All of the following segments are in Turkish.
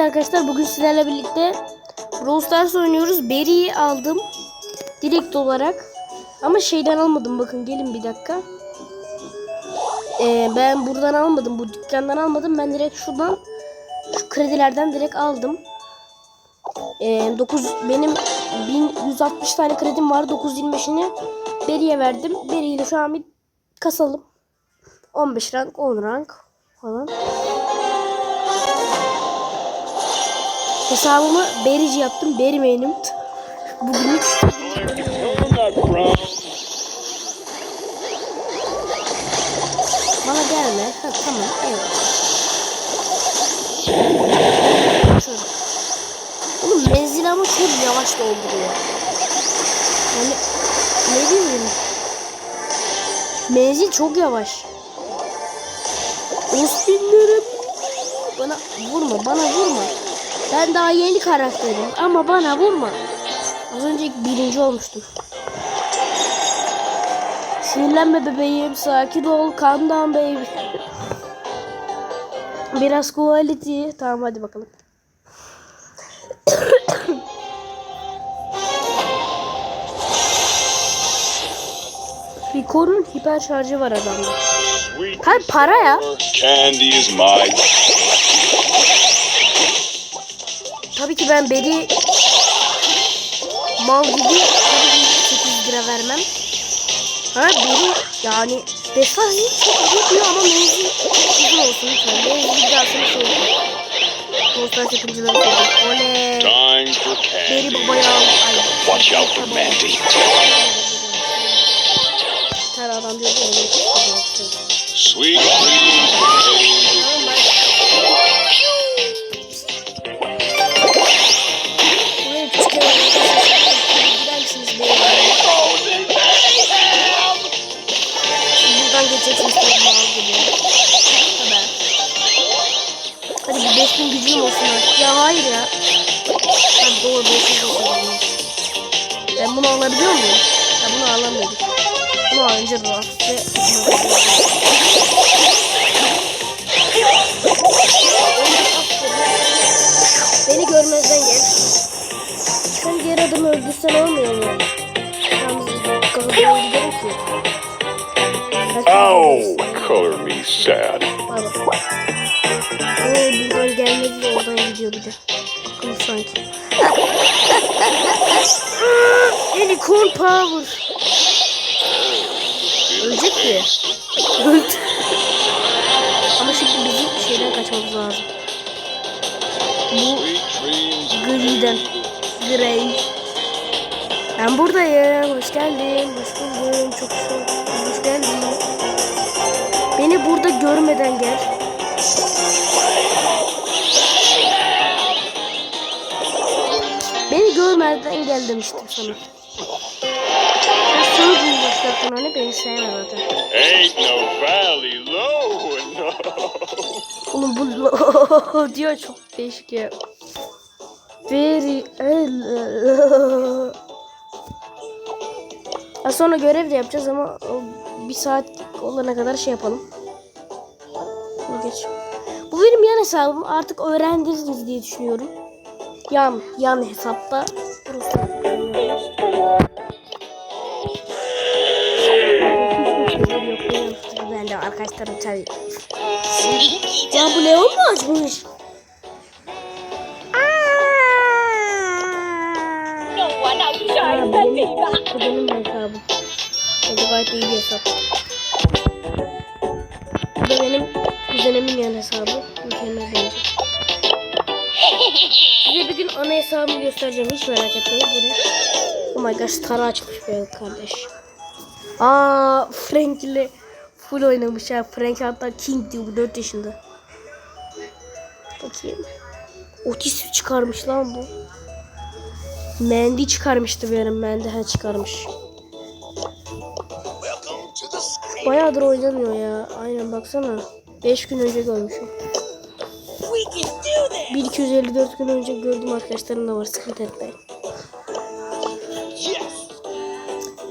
Arkadaşlar bugün sizlerle birlikte Brawl Stars oynuyoruz. Berry'i aldım. Direkt olarak. Ama şeyden almadım bakın gelin bir dakika. Ee, ben buradan almadım. Bu dükkandan almadım. Ben direkt şuradan şu kredilerden direkt aldım. Ee, 9 benim 1160 tane kredim var. 925'ini Berry'e verdim. Berry ile şu an bir kasalım. 15 rank 10 rank falan. Hesabımı Berici yaptım. Beri benim. Bugün hiç bana gelme. Ha, tamam. Şöyle. Oğlum menzil ama çok yavaş dolduruyor. Yani ne bileyim. Menzil çok yavaş. Ostinlerim. Bana vurma, bana vurma. Ben daha yeni karakterim ama bana vurma. Az önce birinci olmuştum. Sinirlenme bebeğim, sakin ol, down baby. Biraz quality. Tamam hadi bakalım. Rico'nun hiper şarjı var adamda. Ha para ya. Candy is my Tabii ki ben beri mal gibi tabii ki 8 lira vermem. Ha beri yani destansı çok yapıyor ama menzil uzun olsun lütfen. Bir daha sana söyleyeyim. Dostlar yapımcıları söyleyeyim. Oley. Beri babaya al. Watch out for Mandy. Sweet dreams 5000 gücüm olsun artık. Ya hayır ya. Hadi doğru 500 olsun. Ben bunu alabiliyor muyum? Ya bunu alamıyorum. Bunu alınca rahat ve Beni görmezden gel. Sen diğer adamı öldürsen olmuyor mu? Oh, color me sad. Buradan gelmedi gidiyor bir de. Akıllı sanki. Unicorn power. Ölecek mi? Öldü. Ama şimdi bizim şeyden kaçmamız lazım. Bu griden. Grey. Ben buradayım. Hoş geldin. Hoş buldum. Çok çok hoş geldin. Beni burada görmeden gel. Beni görmeden gel demiştim sana. Sen sonu duymayacaktın hani beni sevme zaten. Ain't no valley low enough. Oğlum bu diyor çok değişik ya. Very Az sonra görev de yapacağız ama bir saat olana kadar şey yapalım. Geç. Bu benim yan hesabım. Artık öğrendiniz diye düşünüyorum. Yan, yan hesapta. Burası. Ben de arkadaşlarım tabii. Ya bu Leon mu açmış? The benim, bu benim hesabım. Bence gayet iyi bir hesap. Bu da benim kuzenimin yan hesabı. Mükemmel bence. Size bir gün ana hesabımı göstereceğim. Hiç merak etmeyin. Bu ne? Oh my gosh. Tara açmış benim kardeş. Aa Frank ile full oynamış ya. Frank hatta King diyor bu 4 yaşında. Bakayım. Otis çıkarmış lan bu. Mendi çıkarmıştı ara. Mendi ha çıkarmış. Bayağıdır oynamıyor ya. Aynen baksana. 5 gün önce görmüşüm. 1254 gün önce gördüm arkadaşlarım da var sıkıntı etmeyin.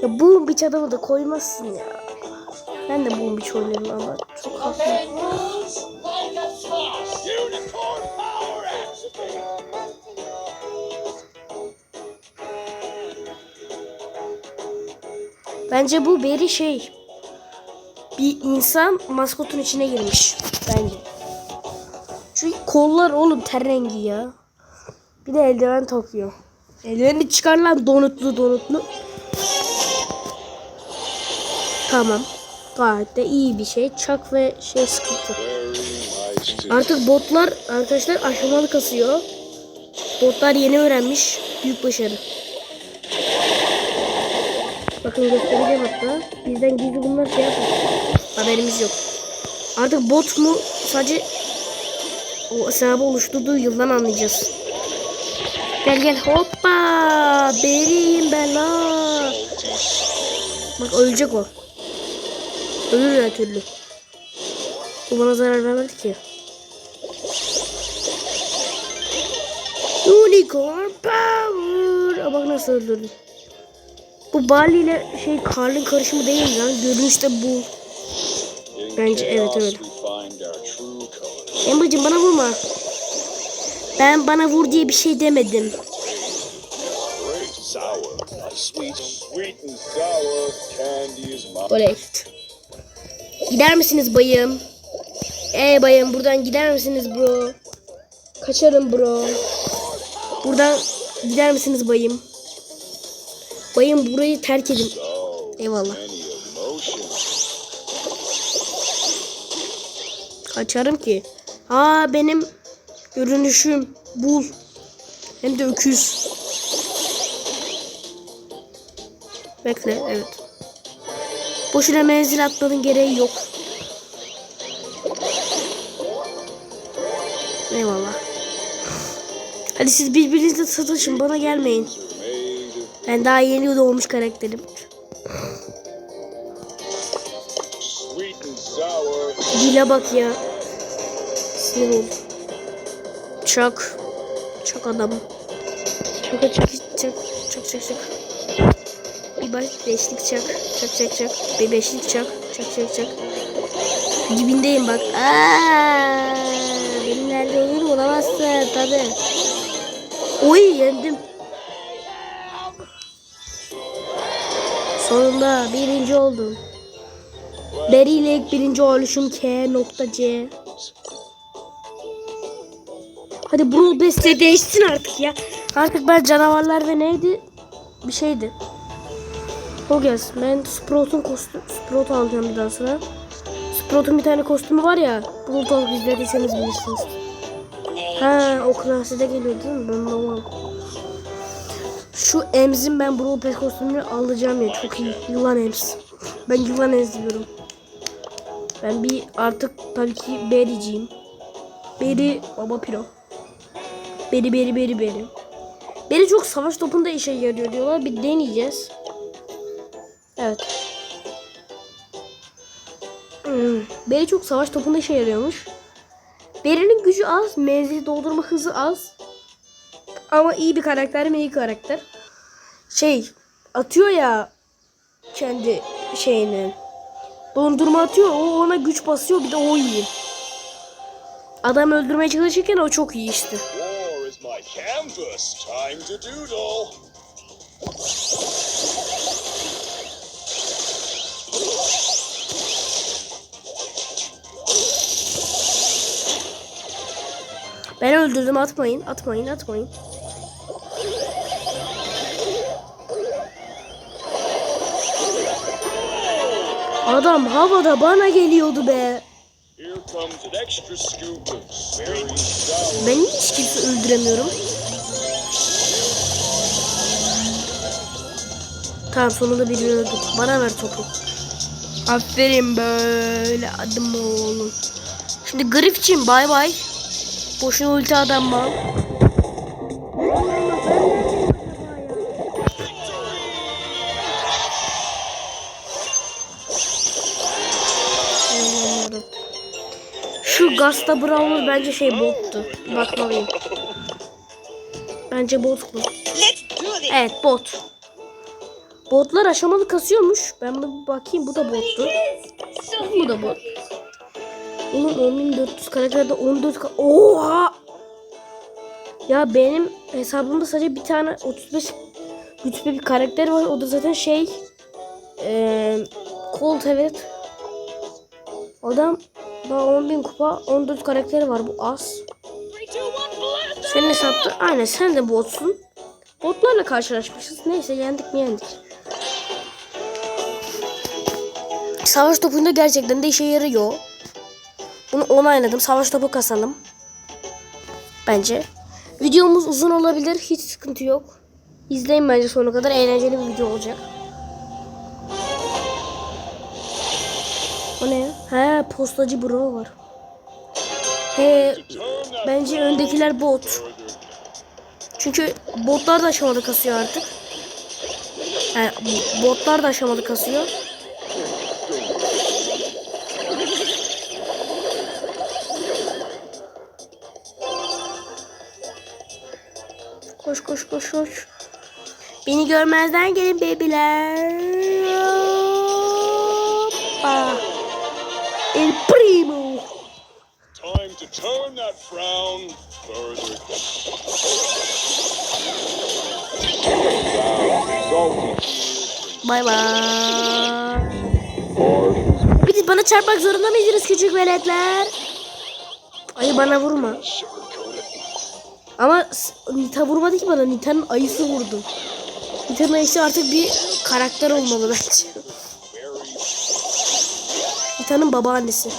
Ya bu biç adamı da koymazsın ya. Ben de bu biç oynarım ama çok haklı. Bence bu beri şey bir insan maskotun içine girmiş bence. Kollar oğlum ter rengi ya. Bir de eldiven takıyor. Eldiveni çıkar lan donutlu donutlu. Tamam. Gayet de iyi bir şey. Çak ve şey sıkıntı. Artık botlar arkadaşlar aşamalı kasıyor. Botlar yeni öğrenmiş. Büyük başarı. Bakın göstereceğim hatta. Bizden gizli bunlar şey yapar. Haberimiz yok. Artık bot mu sadece o hesabı oluşturduğu yıldan anlayacağız. Gel gel hoppa. Beriyim ben la. Bak ölecek o. Ölür her türlü. Bu bana zarar vermedi ki. Unicorn power. Aa, bak nasıl öldürdü. Bu Bali ile şey Karl'ın karışımı değil lan? Görünüşte bu. Bence evet, öyle. Amber'cim bana vurma. Ben bana vur diye bir şey demedim. İşte. Gider misiniz bayım? Ey bayım buradan gider misiniz bro? Kaçarım bro. Buradan gider misiniz bayım? Bayım burayı terk edin. Eyvallah. Kaçarım ki. Aa benim görünüşüm bul. Hem de öküz. Bekle evet. Boşuna menzil atmanın gereği yok. Eyvallah. Hadi siz birbirinizle satışın bana gelmeyin. Ben daha yeni doğmuş karakterim. Dile bak ya. Sinir oldum. Çak. Çak adamı. Çaka çak çak çak çak çak. Bir baş beşlik çak. Çak çak çak. Bir beşlik çak. Çak çak çak. Dibindeyim bak. Aa, benim nerede olduğunu bulamazsın tabi. Oy yendim. Sonunda birinci oldum. Beri ile ilk birinci oluşum K nokta C. Hadi Brawl Beste değişsin artık ya. Artık ben canavarlar ve neydi? Bir şeydi. O gelsin. Ben Sprout'un kostüm, Sprout alacağım bir daha sonra. Sprout'un bir tane kostümü var ya. Talk izlediyseniz bilirsiniz. Ha o klasede geliyor değil mi? Ben onu- Şu Emz'in ben Brawl Pass kostümünü alacağım ya. Çok iyi. Yılan Ems. Ben yılan Ems diyorum. Ben bir artık tabii ki Berry'ciyim. Berry baba piro. Berry Berry Berry Berry. Berry çok savaş topunda işe yarıyor diyorlar. Bir deneyeceğiz. Evet. Hmm. Berry çok savaş topunda işe yarıyormuş. Berry'nin gücü az, menzili doldurma hızı az. Ama iyi bir karakter mi iyi karakter. Şey atıyor ya kendi şeyini. Dondurma atıyor o ona güç basıyor bir de o iyi. Adam öldürmeye çalışırken o çok iyi işte. My canvas. Time to doodle. Ben öldürdüm atmayın atmayın atmayın. Adam havada bana geliyordu be. Ben hiç kimse öldüremiyorum. Tamam sonunda biri öldü. Bana ver topu. Aferin böyle adım oğlum. Şimdi Griff'cim bay bay. Boşuna ulti adam var. Gasta Brawler bence şey bottu. Bakmalıyım. Bence bot bu. Evet bot. Botlar aşamalı kasıyormuş. Ben bir bakayım bu da bottu. Bu da bot. Oğlum 10400 karakterde 14 ka Oha! Ya benim hesabımda sadece bir tane 35 güçlü bir karakter var. O da zaten şey Ee, Colt evet. Adam daha 10.000 kupa 14 karakteri var bu az. Senin hesapta aynen sen de botsun. Botlarla karşılaşmışız. Neyse yendik mi yendik. Savaş topunda gerçekten de işe yarıyor. Bunu onayladım. Savaş topu kasalım. Bence. Videomuz uzun olabilir. Hiç sıkıntı yok. İzleyin bence sonuna kadar. Eğlenceli bir video olacak. He postacı bro var. He bence öndekiler bot. Çünkü botlar da aşamalı kasıyor artık. Yani botlar da aşamalı kasıyor. Koş koş koş koş. Beni görmezden gelin bebiler. Hoppa. Time to turn that frown further Bay bay. De bana çarpmak zorunda mıydınız küçük veletler? Ayı bana vurma. Ama Nita vurmadı ki bana. Nita'nın ayısı vurdu. Nita'nın ayısı artık bir karakter olmalı bence. Nita'nın babaannesi.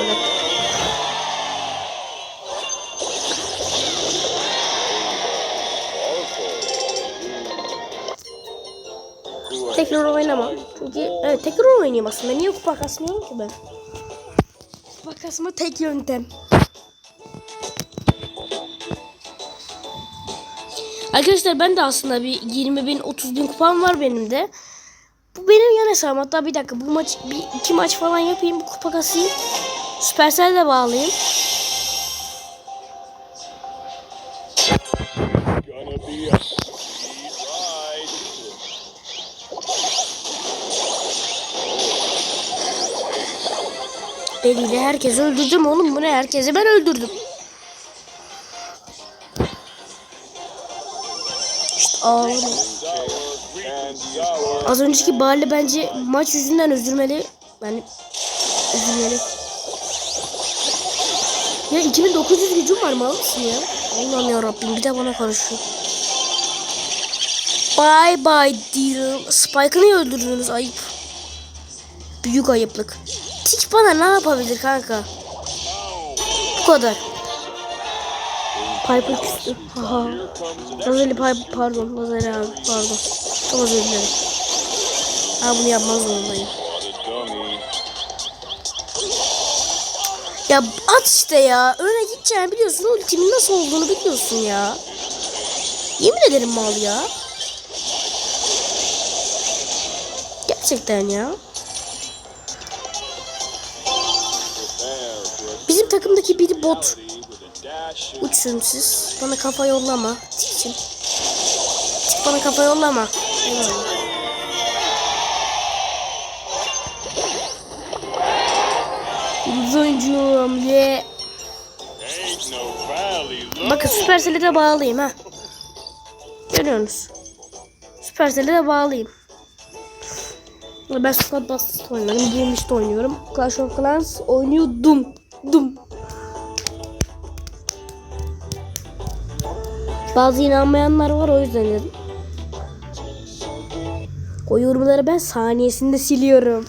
Evet. Tekrar oynamam. Çünkü evet tekrar oynayayım aslında. Niye kupa kasmıyorum ki ben? Kupa kasma tek yöntem. Arkadaşlar ben de aslında bir 20 bin 30 bin kupam var benim de. Bu benim yan hesabım. Hatta bir dakika bu maç bir iki maç falan yapayım. Bir kupa kasayım. Supercell de bağlayayım. Eliyle herkesi öldürdüm oğlum. Bu ne? Herkesi ben öldürdüm. İşte. Az önceki Bali bence maç yüzünden üzülmeli. Yani üzülmeli. Ya 2900 gücüm var mal mısın ya? Allah'ım ya Rabbim bir de bana karışıyor. Bye bye dear. Spike'ı niye öldürdünüz? Ayıp. Büyük ayıplık. Tik bana ne yapabilir kanka? Bu kadar. Piper küstü. Haha. Lazeli Piper pardon. Lazeli abi pardon. Çok özür dilerim. Ha bunu yapmaz zorundayım. Ya at işte ya. Öne gideceğini biliyorsun. Ultimin nasıl olduğunu biliyorsun ya. Yemin ederim mal ya. Gerçekten ya. Takımdaki biri bot. Uçsun siz. Bana kafa yollama. Tikçim. Tik bana kafa yollama. Eyvallah. Uzuncum ye. Bakın Supercell'e de bağlayayım ha. Görüyorsunuz. Supercell'e de bağlayayım. Ben Squad Busters oynuyorum. Girmişte oynuyorum. Clash of Clans oynuyordum. Dum. Bazı inanmayanlar var o yüzden dedim. O yorumları ben saniyesinde siliyorum.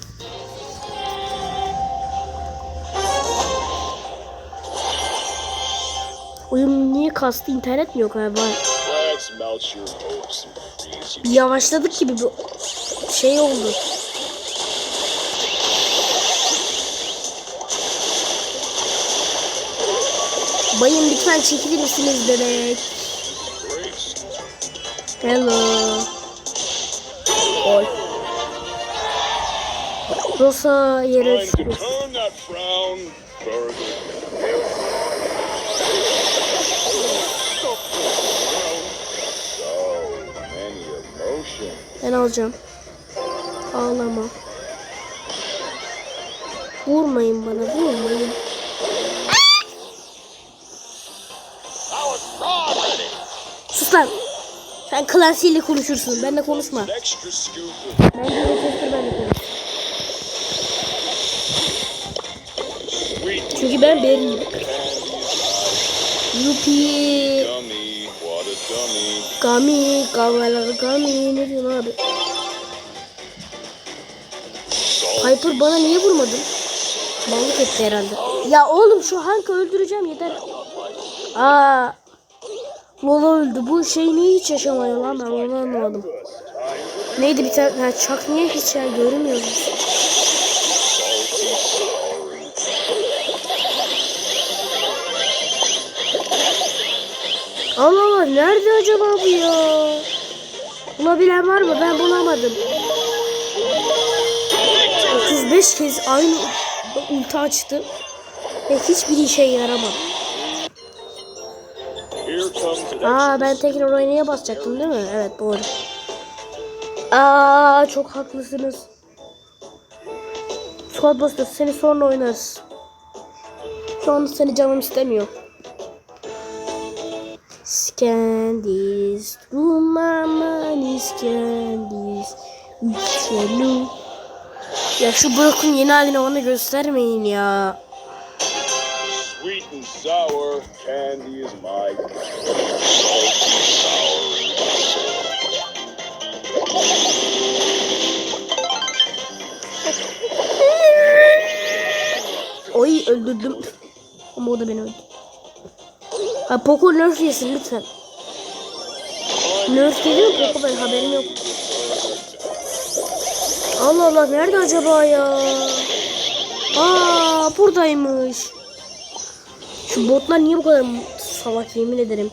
Oyun niye kastı? İnternet mi yok galiba? Bir yavaşladık gibi bir şey oldu. Bayım lütfen çekilir misiniz bebek? Hello. Oy. Rosa yere. Ben alacağım. Ağlama. Vurmayın bana, vurmayın. Sen Clancy ile konuşursun. Benle konuşma. Ben de Chester benle konuş. Çünkü ben a dummy. Gami. Kavalar Gami. Ne diyorsun abi? Piper bana niye vurmadın? Mallık etti herhalde. Ya oğlum şu Hank'ı öldüreceğim yeter. Aa. Lola öldü. Bu şey niye hiç yaşamıyor lan ben onu anlamadım. Neydi bir tane ha, Chuck niye hiç ya sour. Allah Allah nerede acaba bu ya? Bulabilen var mı? Ben bulamadım. 35 kez aynı ulti açtı. Ve hiçbir işe yaramadı. Aa ben tekrar oynaya basacaktım değil mi? Evet doğru. Aa çok haklısınız. Squad Buster seni sonra oynarız. Şu an seni canım istemiyor. Scandies, Rumanis, Scandies, Üçlü. Ya şu Brock'un yeni halini ona göstermeyin ya. And sour candy is my salty sour. Oy öldürdüm. Ama o da beni öldürdü. Ha Poco nerf yesin lütfen. Nerf geliyor Poco ben haberim yok. Allah Allah nerede acaba ya? Aa buradaymış. Şu botlar niye bu kadar salak yemin ederim.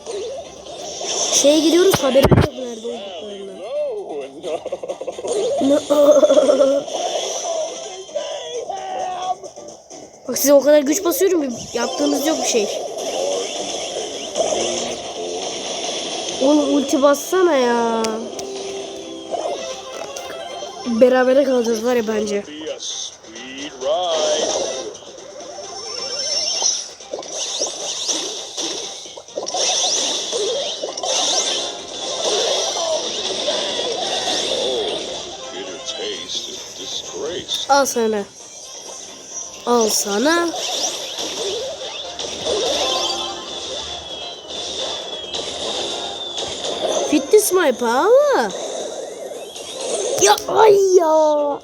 Şeye gidiyoruz haberim yok nerede olduklarından. No, no. Bak size o kadar güç basıyorum ki yaptığınız yok bir şey. Oğlum ulti bassana ya. Berabere kalacağız var ya bence. Al sana. Al sana. Fitness my power. Ya ay ya.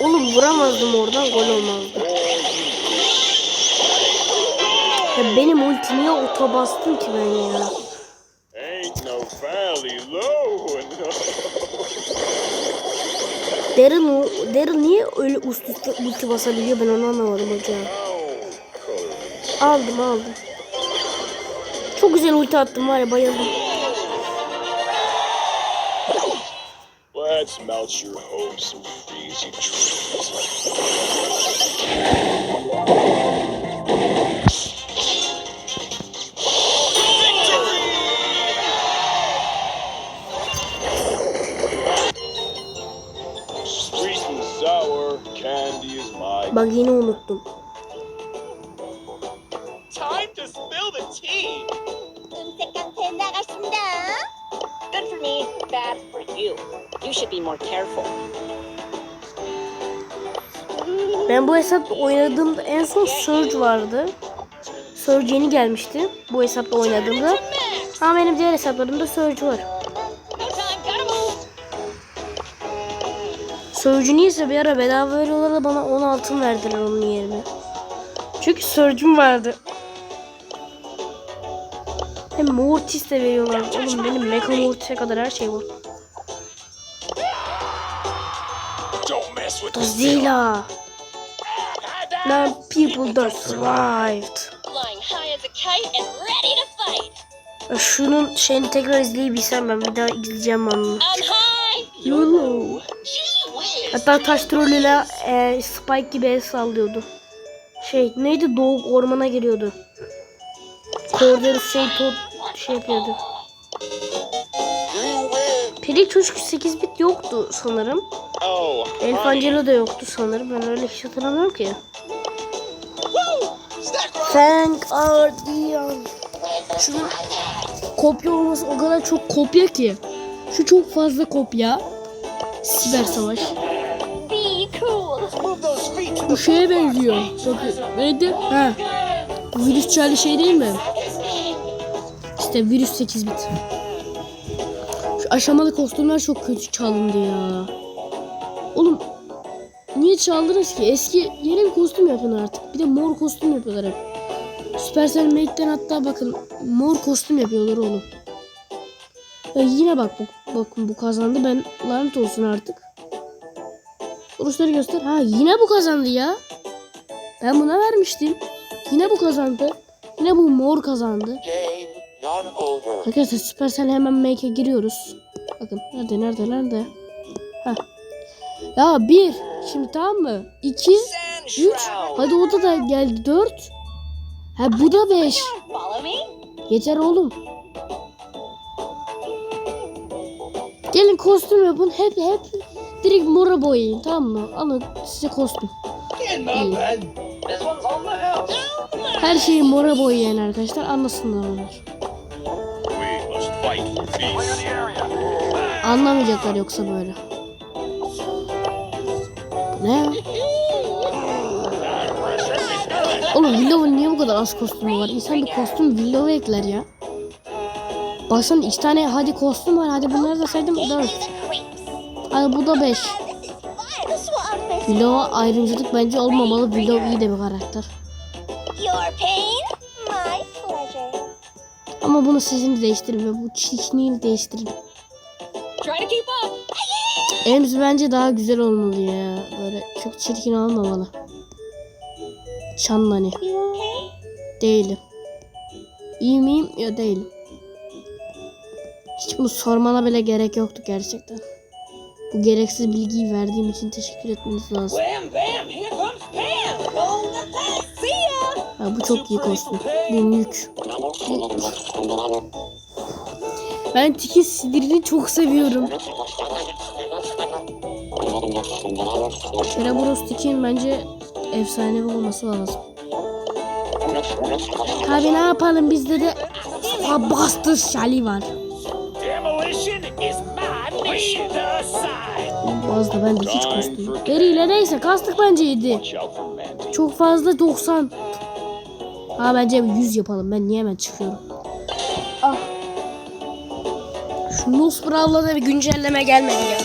Oğlum vuramazdım oradan gol olmazdı. Ya benim ultimiye oto bastım ki ben ya. Daryl, Daryl niye öyle üst üste ulti basabiliyor ben onu anlamadım hocam. Aldım aldım. Çok güzel ulti attım var ya bayıldım. Let's melt your hopes and freeze dreams. Bak yine unuttum. Time to spill the tea. Good for me, bad for you. You should be more careful. Ben bu hesapta oynadığımda en son Surge vardı. Surge yeni gelmişti bu hesapta oynadığımda. Ama benim diğer hesaplarımda Surge var. Surge'ü niyeyse bir ara bedava veriyorlar da bana 10 altın verdiler onun yerine. Çünkü Surge'üm vardı. Hem Mortis de veriyorlar. Oğlum benim Mecha Mortis'e kadar her şey var. Godzilla. Now people that survived. Ya Şunun şeyini tekrar izleyebilsem ben bir daha izleyeceğim onu. On Hatta taş trollüyle e, Spike gibi el sallıyordu. Şey neydi Doğu ormana giriyordu. Corderus şey top şey yapıyordu. Perik çocuk 8 bit yoktu sanırım. Oh, El honey. Fangelo da yoktu sanırım. Ben öyle hiç hatırlamıyorum ki. Fang Guardian. Şunun kopya olması o kadar çok kopya ki. Şu çok fazla kopya. Siber savaş. Bu şeye benziyor. Bakın neydi? Ha. Bu virüs çarlı şey değil mi? İşte virüs 8 bit. Şu aşamalı kostümler çok kötü çalındı ya. Oğlum niye çaldınız ki? Eski yeni bir kostüm yapın artık. Bir de mor kostüm yapıyorlar hep. Supercell Make'den hatta bakın mor kostüm yapıyorlar oğlum. Ya yine bak bu, bakın bu kazandı. Ben lanet olsun artık. Sonuçları göster. Ha yine bu kazandı ya. Ben buna vermiştim. Yine bu kazandı. Yine bu mor kazandı. Arkadaşlar Supercell hemen make'e giriyoruz. Bakın nerede nerede nerede. Ha. Ya bir. Şimdi tamam mı? İki. Üç. Hadi o da da geldi. Dört. Ha bu da beş. Yeter oğlum. Gelin kostüm yapın. Hep hep direkt mora boyayın tamam mı? Alın size kostüm. İyi. Her şeyi mora boyayın arkadaşlar. Anlasınlar onlar. Anlamayacaklar yoksa böyle. Ne? Oğlum Willow'un niye bu kadar az kostümü var? İnsan bir kostüm Willow'a ekler ya. Baksana iki tane hadi kostüm var. Hadi bunları da saydım dört. Hadi bu da beş. Fine, the swamp is Willow'a ayrımcılık bence olmamalı. Willow iyi de bir karakter. your pain, my pleasure. Ama bunu sizin de değiştirin ve bu çirkinliğini değiştirin. Try to keep up. Ems bence daha güzel olmalı ya. Böyle çok çirkin olmamalı. Çanlani. Değilim. İyi miyim? Ya değilim. Hiç bunu sormana bile gerek yoktu gerçekten. Bu gereksiz bilgiyi verdiğim için teşekkür etmeniz lazım. Ya. Bu çok iyi kostüm. Bu mülk. Ben Tiki sinirini çok seviyorum. Kerabros Tiki'nin bence efsanevi olması lazım. Abi ne yapalım bizde de bastır şali var. Demolition is my mission. Bazda bende hiç kostüm. yok. Deriyle neyse kastık bence 7. Watch out for Mandy. Çok fazla 90. Ha bence 100 yapalım. Ben niye hemen çıkıyorum? Ah. Şu Nusbral'la da bir güncelleme gelmedi ya.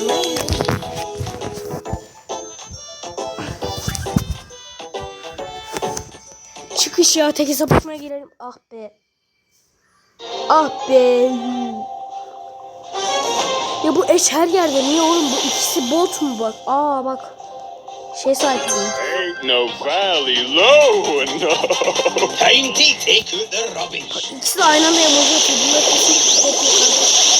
Çıkış ya tek hesaplaşmaya girelim. Ah be. Ah be. Ya bu eş her yerde. Niye oğlum bu ikisi bot mu bak? Aa bak. Şey sahibi. Ain't no valley low enough. Time to take out the rubbish. İkisi de aynı anda atıyor. Bunlar kesin bot yapar.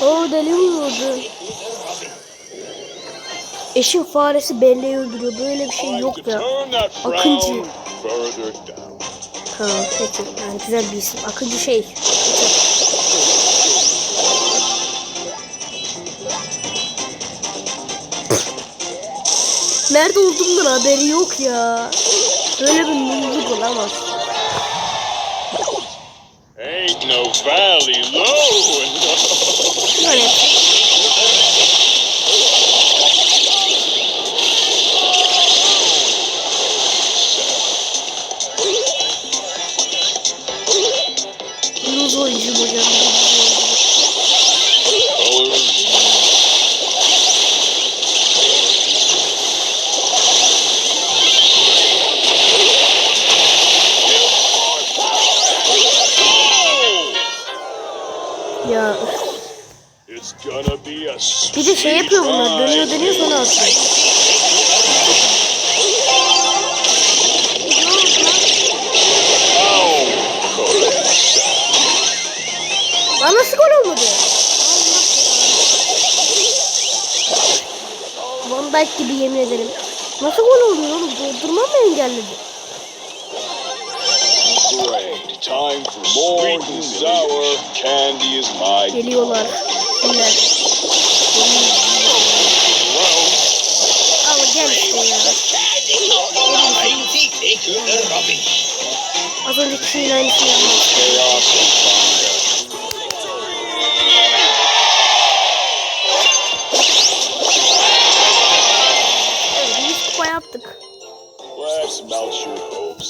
Oo deli mi vurdu? Eşin faresi belleği öldürüyor. Böyle bir şey yok ya. Akıncı. Ha peki. Yani güzel bir isim. Akıncı şey. Nerede olduğumdan haberi yok ya. Böyle bir mutluluk olamaz. Ain't no valley low enough. Dijk gibi yemin ederim. Nasıl gol oluyor oğlum? Durdurma mı engelledi? Time for more sour candy is my Geliyorlar. Kimler? Al gel işte ya. Az önceki şeyin aynısını yapmak. chaos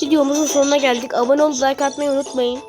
Videomuzun sonuna geldik. Abone olup like atmayı unutmayın.